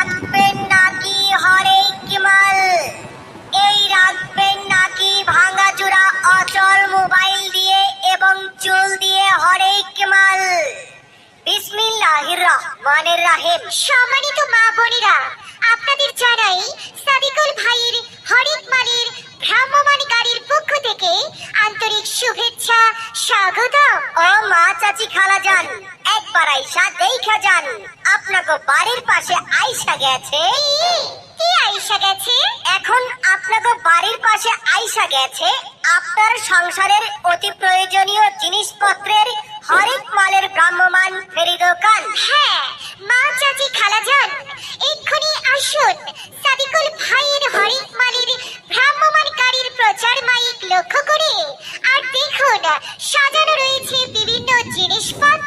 রাখবেন নাকি হরে মাল এই রাখবেন নাকি ভাঙাচুরা অচল মোবাইল দিয়ে এবং চুল দিয়ে হরেক মাল বিসমিল্লাহির রহমানির রহিম। সম্মানিত মা বোনেরা, আপনাদের জানাই সাদিকুল ভাইয়ের হরেক মালের ভ্রাম্যমান গাড়ির পক্ষ থেকে আন্তরিক শুভেচ্ছা স্বাগত ও মা চাচি খালা যান একবার আইসা দেখা যান আপনাকে বাড়ির পাশে আইসা গেছে। কি আইসা গেছে? এখন আপনাকে বাড়ির পাশে আইসা গেছে। আপনার সংসারের অতি প্রয়োজনীয় জিনিসপত্রের হরেক মালের ভ্রাম্যমান ফেরি দোকান। হ্যাঁ মা, চাচি, খালাজান, এক্ষুনি আসুন। সাদিকুল ভাইয়ের হরেক মালের ভ্রাম্যমাণ গাড়ির প্রচার মাইক লক্ষ্য করে। আর দেখুন, সাজানো রয়েছে বিভিন্ন জিনিসপত্র।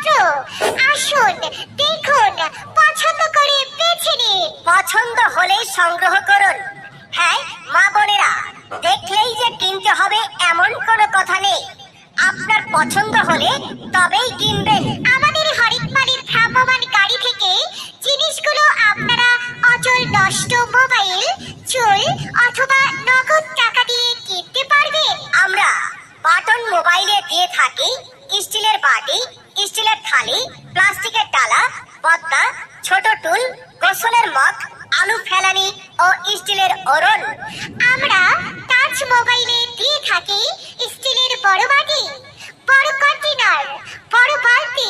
আসুন দেখুন পছন্দ করে বেছে নিন। পছন্দ হলেই সংগ্রহ করুন। হ্যাঁ মা বোনেরা দেখলেই যে কিনতে হবে এমন কোনো কথা নেই। আপনার পছন্দ হলে তবেই কিনবেন। আমাদের হরেক মালের ভ্রাম্যমাণ গাড়ি থেকে জিনিসগুলো আপনারা অচল নষ্ট মোবাইল চুল অথবা নগদ টাকা দিয়ে কিনতে পারবেন। আমরা বাটন মোবাইলে দিয়ে থাকি স্টিলের বাটি স্টিলের থালি, প্লাস্টিকের ডালা বদ্দা ছোট টুল, গোসলের মগ, আলু ফেলানি ও স্টিলের অরণ আমরা টাচ মোবাইলে দিয়ে থাকি স্টিলের বড় বাটি। বড় কন্টেনার বড় বালতি,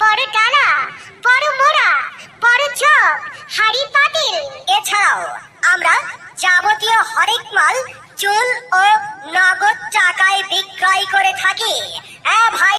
বড় ডালা, বড় মোড়া, বড় জগ হাড়ি পাতিল। এছাড়াও আমরা যাবতীয় হরেক মাল চুল ও নগদ টাকায় বিক্রয় করে থাকি। হ্যাঁ ভাই।